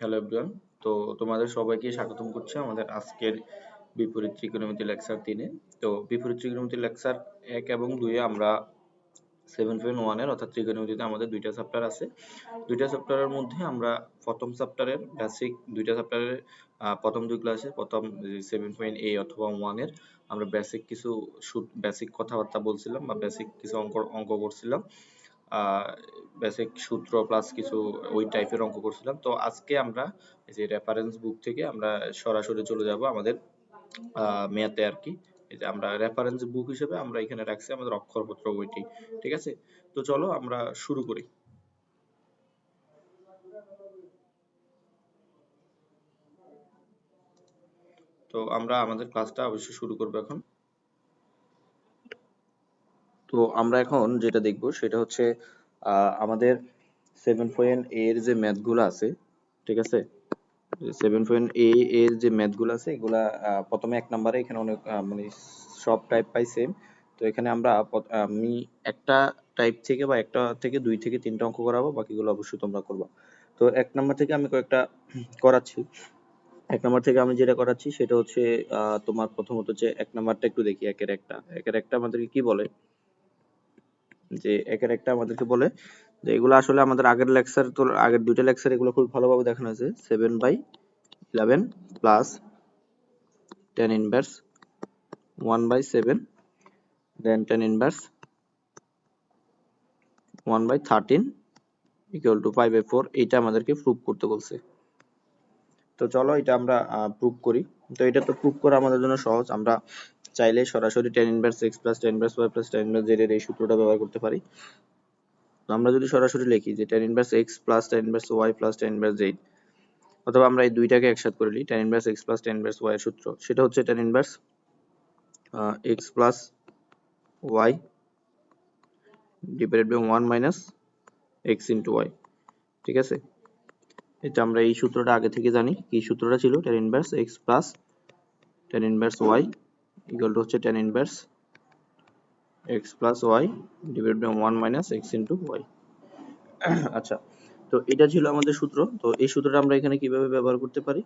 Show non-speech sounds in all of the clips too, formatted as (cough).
Hello everyone তো তোমাদের সবাইকে স্বাগতম করছি আমাদের আজকের বিপরীত ত্রিকোণমিতি লেকচার তিনে তো বিপরীত ত্রিকোণমিতি লেকচার এক এবং দুইয়ে আমরা সেভেন পয়েন্ট ওয়ানের অর্থাৎ ত্রিকোণমিতিতে আমাদের দুইটা চ্যাপ্টার আছে। দুইটা চ্যাপ্টারের মধ্যে আমরা প্রথম চ্যাপ্টারের বেসিক দুইটা চ্যাপ্টারের প্রথম দুই ক্লাসে প্রথম সেভেন পয়েন্ট এ অথবা ওয়ানের আমরা বেসিক কিছু বেসিক কথাবার্তা বলছিলাম বা বেসিক কিছু অঙ্ক অঙ্ক করছিলাম। বেসিক সূত্র প্লাস কিছু ওই টাইপের অঙ্ক করছিলাম। তো আজকে আমরা যে রেফারেন্স বুক থেকে আমরা সরাসরি চলে যাব আমাদের মেয়াতে আর কি। এই যে আমরা রেফারেন্স বুক হিসেবে আমরা এখানে রাখছি আমাদের অক্ষরপত্র বইটি, ঠিক আছে? তো চলো আমরা শুরু করি। তো আমরা আমাদের ক্লাসটা অবশ্যই শুরু করব এখন। তো আমরা এখন যেটা দেখব সেটা হচ্ছে আমাদের সেভেন পয়েন্ট এর যে ম্যাথগুলো আছে, ঠিক আছে? সেভেন পয়েন্ট এ এর যে ম্যাথগুলো আছে, এগুলা প্রথমে এক নম্বরে এখানে অনেক মানে সব টাইপ পাই সেম তো এখানে আমরা আমি একটা টাইপ থেকে বা একটা থেকে দুই থেকে তিনটা অঙ্ক করাবো, বাকিগুলো অবশ্যই তোমরা করবা। তো এক নম্বর থেকে আমি কয়েকটা করাচ্ছি। এক নম্বর থেকে আমি যেটা করাচ্ছি সেটা হচ্ছে তোমার প্রথমত হচ্ছে এক নম্বরটা একটু দেখি, একের একটা। একের একটা আমাদেরকে কি বলে? যে একের একটা আমাদেরকে বলে যে এগুলো আসলে আমাদের আগের লেকচার তো আগের দুইটা লেকচার এগুলো খুব ভালোভাবে দেখানো হয়েছে। Seven by eleven plus tan inverse one by seven then tan inverse one by thirteen equal to five by four এইটা আমাদেরকে প্রুভ করতে বলছে। তো চলো এটা আমরা প্রুভ করি। তো এটা তো প্রুভ করা আমাদের জন্য সহজ। আমরা চাইলে সরাসরি tan inverse x plus tan inverse y plus tan inverse z এর এই সূত্রটা ব্যবহার করতে পারি তো আমরা যদি সরাসরি লিখি যে tan inverse x plus tan inverse y plus tan inverse z অথবা আমরা এই দুইটাকে একসাথে করে নিই tan inverse x plus tan inverse y এর সূত্র সেটা হচ্ছে tan inverse x plus y divided by one minus x into y ঠিক আছে এটা আমরা এই সূত্রটা আগে থেকে জানি কি সূত্রটা ছিল tan inverse x plus tan inverse y equal to হচ্ছে tan inverse x plus y divide by one minus x into y আচ্ছা তো এটা ছিল আমাদের সূত্র। তো এই সূত্রটা আমরা এখানে কীভাবে ব্যবহার করতে পারি?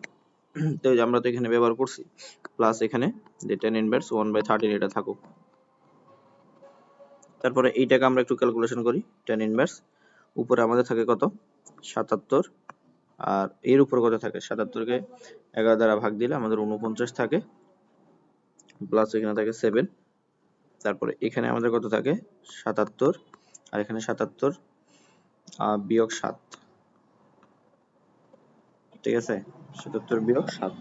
তো আমরা তো এখানে ব্যবহার করছি প্লাস এখানে যে tan inverse one by thirteen এটা থাকুক। তারপরে এইটাকে আমরা একটু ক্যালকুলেশন করি টেন ইনভার্স উপরে আমাদের থাকে কত? সাতাত্তর, আর এর উপর কত থাকে? সাতাত্তরকে এগারো দ্বারা ভাগ দিলে আমাদের উনপঞ্চাশ থাকে। প্লাস এখানে থাকে সেভেন তারপরে এখানে আমাদের কত থাকে? সাতাত্তর, আর এখানে সাতাত্তর বিয়োগ সাত। ঠিক আছে? সাতাত্তর বিয়োগ সাত।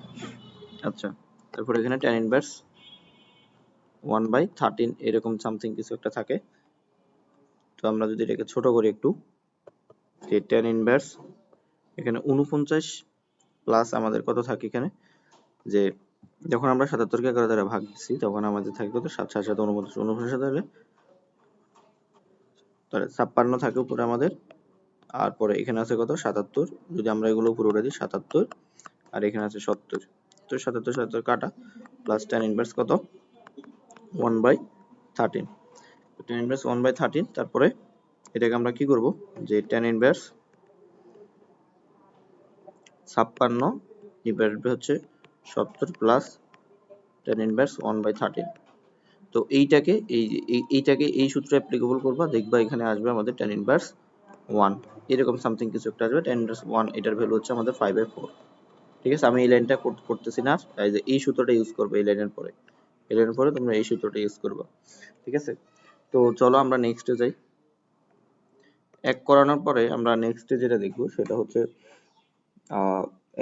আচ্ছা তারপর এখানে tan inverse one by thirteen এরকম সামথিং কিছু একটা থাকে। তো আমরা যদি এটাকে ছোট করি একটু টেন ইনভার্স এখানে উনপঞ্চাশ প্লাস আমাদের কত থাকে এখানে? যে যখন আমরা সাতাত্তরকে এগারো দ্বারা ভাগ দিচ্ছি তখন আমাদের থাকে কত? সাত সাত সাত, উনপঞ্চাশ উনপঞ্চাশ হলে তাহলে ছাপ্পান্ন থাকে উপরে আমাদের। আর পরে এখানে আছে কত? সাতাত্তর। যদি আমরা এগুলো উঠে দিই, সাতাত্তর। আর এখানে আছে সত্তর। তো সাতাত্তর সাতাত্তর কাটা। প্লাস টেন ইনভার্স কত? One by thirteen tan inverse one by thirteen তারপরে এটাকে আমরা কি করব? যে টেন ইনভার্স ছাপ্পান্ন ডিভাইডেড হচ্ছে সত্তর plus tan inverse one by thirteen তো এইটাকে এই এইটাকে এই সূত্রে অ্যাপ্লিকেবল করবা, দেখবা এখানে আসবে আমাদের টেন ইনভার্স ওয়ান এরকম সামথিং কিছু একটা আসবে টেন ইনভার্স ওয়ান এটার ভ্যালু হচ্ছে আমাদের ফাইভ বাই ফোর ঠিক আছে? আমি এই লাইনটা করতেছি না, এই সূত্রটা ইউজ করব এই লাইনের পরে। এই লাইনের পরে তোমরা এই সূত্রটা ইউজ করবা। ঠিক আছে? তো চলো আমরা নেক্সটে যাই। এক করানোর পরে আমরা নেক্সটে যেটা দেখব, সেটা হচ্ছে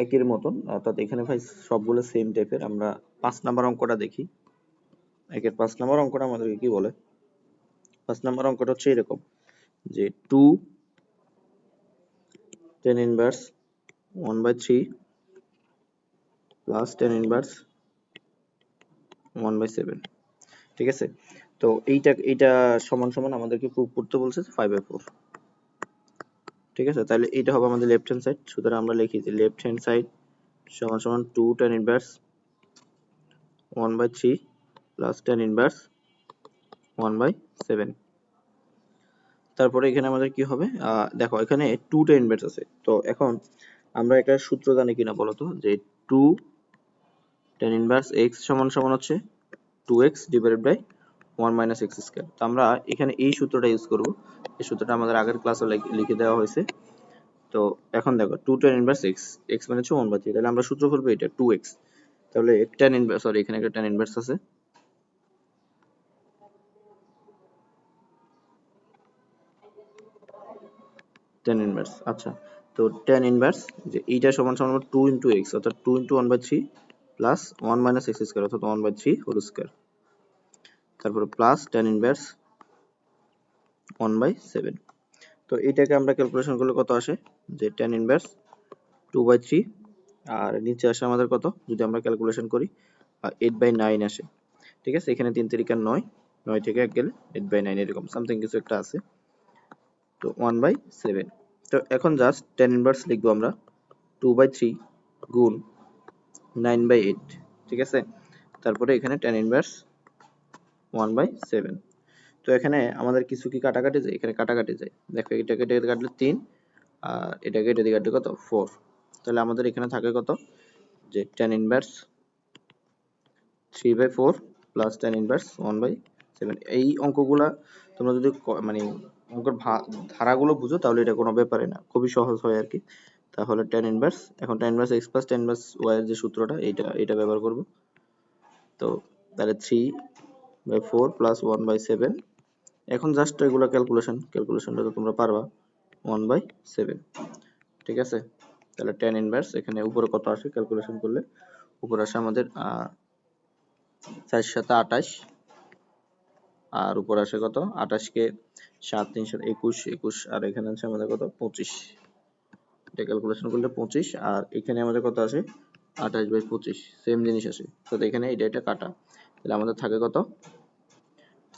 একের মতন। অর্থাৎ এখানে ভাই সবগুলো সেম টাইপের আমরা পাঁচ নাম্বার অঙ্কটা দেখি। একের পাঁচ নাম্বার অঙ্কটা আমাদেরকে কি বলে? পাঁচ নাম্বার অঙ্কটা হচ্ছে এরকম, যে two tan inverse one by three plus tan inverse one by seven ঠিক আছে? তো এইটা এইটা সমান সমান আমাদেরকে প্রুভ করতে বলছে ফাইভ বাই ফোর ঠিক আছে? তাহলে এটা হবে আমাদের লেফট হ্যান্ড সাইড সুতরাং আমরা লিখি যে লেফট হ্যান্ড সাইড সমান সমান two tan inverse one by three plus tan inverse one by seven তারপরে এখানে আমাদের কি হবে? দেখো, এখানে টু টা ইনভার্স আছে। তো এখন আমরা একটা সূত্র জানি কিনা বলতো? যে টু টেন ইনভার্স এক্স সমান সমান হচ্ছে two x divided by one minus x square. তো আমরা এখানে এই সূত্রটা ইউজ করব। এই সূত্রটা আমাদের আগের ক্লাসে লিখে দেওয়া হয়েছে। তো এখন দেখো two tan inverse x x মানে হচ্ছে ওয়ান বাই থ্রি তাহলে আমরা সূত্র করব এটা টু এক্স তাহলে টেন ইনভার্স সরি এখানে একটা টেন ইনভার্স আছে। টেন ইনভার্স আচ্ছা। তো টেন ইনভার্স যে এইটা সমান সমান টু ইন্টু এক্স অর্থাৎ two into one by three plus one minus x square অর্থাৎ one by three whole square তারপরে plus tan inverse one by seven তো এইটাকে আমরা ক্যালকুলেশন করলে কত আসে? যে tan inverse two by three আর নিচে আসে আমাদের কত? যদি আমরা ক্যালকুলেশন করি এইট বাই নাইন আসে। ঠিক আছে? এখানে তিন তারিখা নয়। নয় থেকে এক গেলে এইট বাই নাইন এরকম। সামথিং কিছু একটা আছে। তো ওয়ান বাই সেভেন তো এখন জাস্ট টেন ইনভার্স লিখব আমরা। টু বাই থ্রি গুণ নাইন বাই এইট ঠিক আছে? তারপরে এখানে tan inverse one by seven তো এখানে আমাদের কিছু কি কাটাকাটি যায়? এখানে কাটাকাটি যায়। দেখো, এটা কাটলে তিন, আর এটা দিয়ে কাটলে কত? ফোর তাহলে আমাদের এখানে থাকে কত? যে tan inverse three by four plus tan inverse one by seven এই অঙ্কগুলা তোমরা যদি মানে অঙ্কের ধারাগুলো বুঝো, তাহলে এটা কোনো ব্যাপারে না। খুবই সহজ হয় আর কি তাহলে টেন ইনভার্স এখন tan inverse x plus tan inverse y এর যে সূত্রটা এটা এটা ব্যবহার করব। তো তাহলে three by four plus one by seven এখন জাস্ট এগুলো ক্যালকুলেশন ক্যালকুলেশনটা তো তোমরা পারবা ওয়ান বাই সেভেন ঠিক আছে? তাহলে টেন ইনভার্স এখানে উপরে কত আসে ক্যালকুলেশন করলে? উপরে আসে আমাদের চার সাথে আঠাশ। আর উপর আসে কত? আঠাশকে সাত, তিন সাত একুশ একুশ, আর এখানে আছে আমাদের কত? পঁচিশ। এটা ক্যালকুলেশন করলে পঁচিশ, আর এখানে আমাদের কত আসে? আঠাশ বাই পঁচিশ। সেম জিনিস আসে। তো এখানে এটা এটা কাটা। তাহলে আমাদের থাকে কত?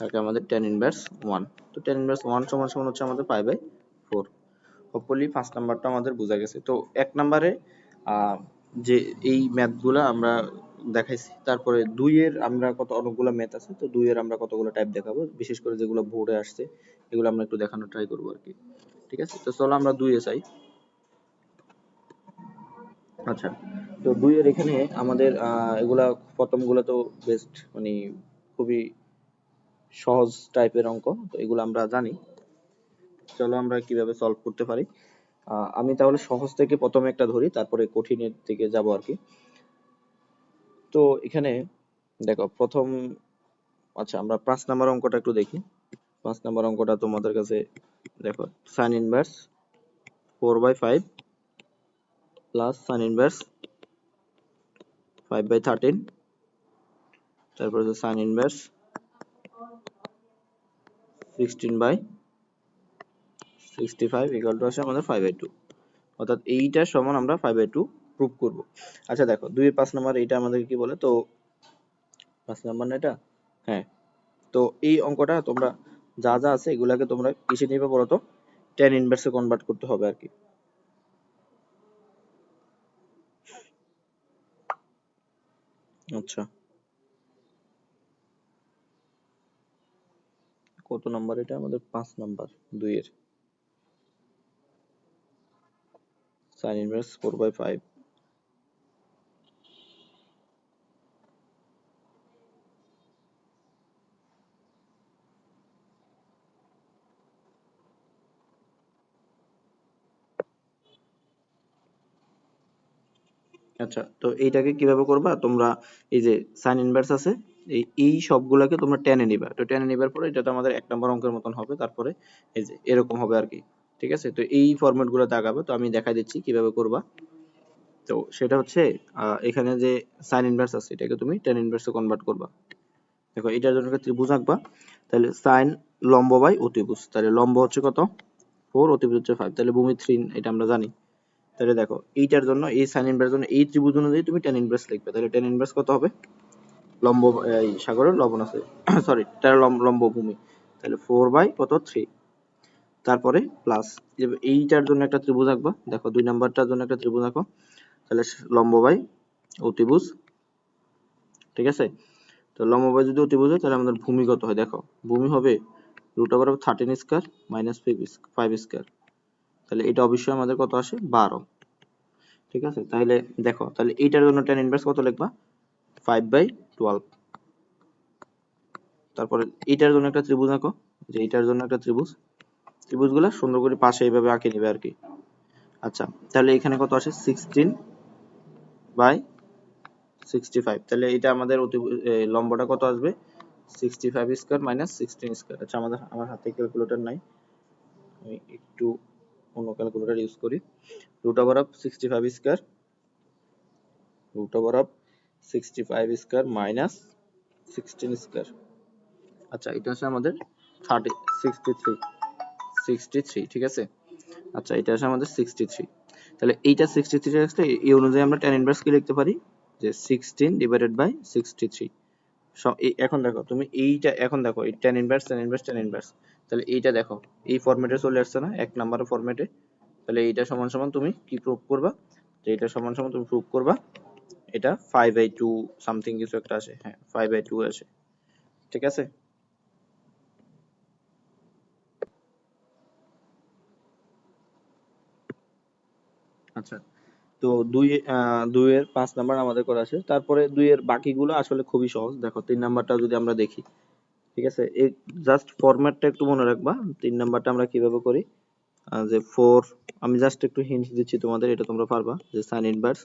থাকে আমাদের টেন ইনভার্স ওয়ান তো টেন ইনভার্স ওয়ান সমান সমান হচ্ছে আমাদের pi by four hopefully first নাম্বারটা আমাদের বোঝা গেছে। তো এক নাম্বারে যে এই ম্যাথগুলা আমরা দেখাইছি, তারপরে দুইয়ের আমরা কত, অনেকগুলো ম্যাথ আছে, তো দুইয়ের আমরা কতগুলো টাইপ দেখাবো, বিশেষ করে যেগুলো বোর্ডে আসছে, এগুলো আমরা একটু দেখানোর ট্রাই করব আর কি। ঠিক আছে? তো চলো আমরা দুইয়ে চাই আচ্ছা তো দুইয়ের এখানে আমাদের এগুলা প্রথমগুলো তো বেস্ট মানে খুবই সহজ টাইপের অঙ্ক, তো এগুলো আমরা জানি। চলো আমরা কীভাবে সলভ করতে পারি। আমি তাহলে সহজ থেকে প্রথমে একটা ধরি, তারপরে কঠিনের দিকে যাব আর কি। তো এখানে, দেখো, প্রথম আচ্ছা আমরা পাঁচ নাম্বার অঙ্কটা একটু দেখি। পাঁচ নাম্বার অঙ্কটা তোমাদের কাছে, দেখো sine inverse four by five plus sine inverse five by thirteen তারপর sine inverse sixteen by sixty five equal to আসে আমাদের ফাইভ বাই টু অর্থাৎ এইটার সমান আমরা ফাইভ বাই টু প্রুভ করব। আচ্ছা দেখো, দুই পাঁচ নাম্বার এইটা আমাদের কি বলে? তো পাঁচ নাম্বার না এটা? হ্যাঁ। তো এই অঙ্কটা তোমরা যা যা আছে এগুলাকে তোমরা কিসে নিবে বলো তো টেন ইনভার্সে কনভার্ট করতে হবে আর কি। আচ্ছা। কত নাম্বার? এটা আমাদের পাঁচ নাম্বার, দুইয়ের। Sine inverse four by five আচ্ছা তো এইটাকে কীভাবে করবা? তোমরা এই যে সাইন ইনভার্স আছে এই সবগুলাকে তোমরা টেনে নিবা। তো টেনে নিবার পরে এটা তো আমাদের এক নম্বর অঙ্কের মতন হবে, তারপরে এই যে এরকম হবে আর কি, ঠিক আছে? তো এই ফরম্যাটগুলো দেখাবো তো আমি দেখাই দিচ্ছি কীভাবে করবা। তো সেটা হচ্ছে এখানে যে সাইন ইনভার্স আছে, এটাকে তুমি টেন ইনভার্সে কনভার্ট করবা। দেখো, এটার জন্য ত্রিভুজ আঁকবা, তাহলে সাইন লম্ব বাই অতিভুজ, তাহলে লম্ব হচ্ছে কত? ফোর অতিভুজ হচ্ছে ফাইভ তাহলে ভূমি থ্রি এটা আমরা জানি। তাহলে দেখো, এইটার জন্য, এই সাইন ইনভার্স জন্য, এই ত্রিভুজ অনুযায়ী তুমি টেন ইনভার্স লিখবে, তাহলে টেন ইনভার্স কত হবে? লম্ব, এই সাগরের লবণ আছে। (coughs) সরি তার লম্ব ভূমি তাহলে ফোর বাই কত? থ্রি তারপরে প্লাস এইটার জন্য একটা ত্রিভুজ আঁকবা। দেখো, দুই নাম্বারটার জন্য একটা ত্রিভুজ আঁকো তাহলে লম্ব বাই অতিভুজ। ঠিক আছে? তো লম্ব বাই যদি অতিভুজ হয়, তাহলে আমাদের ভূমি কত হয়? দেখো, ভূমি হবে root over thirteen square minus five square তাহলে এটা অবশ্যই আমাদের কত আসে? বারো। ঠিক আছে? তাহলে দেখো, তাহলে এইটার জন্য টেন ইনভার্স কত লিখবা? ফাইভ বাই টুয়েলভ তারপরে এইটার জন্য একটা ত্রিভুজ আঁকো, যে এইটার জন্য একটা ত্রিভুজ। ত্রিভুজগুলো সুন্দর করে পাশে এইভাবে আঁকে নেবে আর কি। আচ্ছা তাহলে এখানে কত আসে? সিক্সটিন বাই সিক্সটি ফাইভ তাহলে এটা আমাদের অতি লম্বটা কত আসবে? Sixty five square minus sixteen square আচ্ছা আমাদের, আমার হাতে ক্যালকুলেটর নাই। আমি একটু অন্য ক্যালকুলেটর ইউজ করি। Root over of sixty five square root over of sixty five minus sixteen square আচ্ছা এটা আমাদের thirty sixty three sixty three ঠিক আছে? আচ্ছা এটা আমাদের সিক্সটি থ্রি তাহলে এইটা এই অনুযায়ী আমরা ইনভার্স কি লিখতে পারি? যে sixteen divided by sixty three এখন দেখো, তুমি এইটা, এখন দেখো, এই tan inverse tan inverse tan inverse তাহলে এইটা দেখো, এই ফরম্যাটে চলে আসছে না? এক নাম্বার ফরম্যাটে তাহলে এইটা সমান সমান তুমি কি প্রুভ করবা? যে এটা সমান সমান তুমি প্রুভ করবা। এটা ফাইভ বাই টু সামথিং কিছু একটা আসে হ্যাঁ ফাইভ বাই টু আসে ঠিক আছে? আচ্ছা তো দুই দুইয়ের পাঁচ নাম্বার আমাদের করা আছে, তারপরে দুইয়ের বাকিগুলো আসলে খুবই সহজ, দেখো, তিন নাম্বারটা যদি আমরা দেখি, ঠিক আছে? এই জাস্ট ফরম্যাটটা একটু মনে রাখবা, তিন নাম্বারটা আমরা কীভাবে করি? যে ফোর আমি জাস্ট একটু হিন্ট দিচ্ছি তোমাদের, এটা তোমরা পারবা, যে sine inverse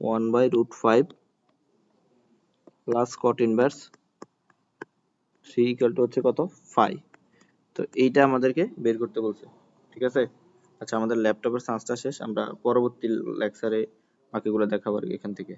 one by root five plus cot inverse three equal to হচ্ছে কত? ফাইভ। তো এইটা আমাদেরকে বের করতে বলছে। ঠিক আছে? আচ্ছা আমাদের ল্যাপটপের চান্সটা শেষ। আমরা পরবর্তী লেকচারে বাকিগুলো দেখাবো আর এখান থেকে।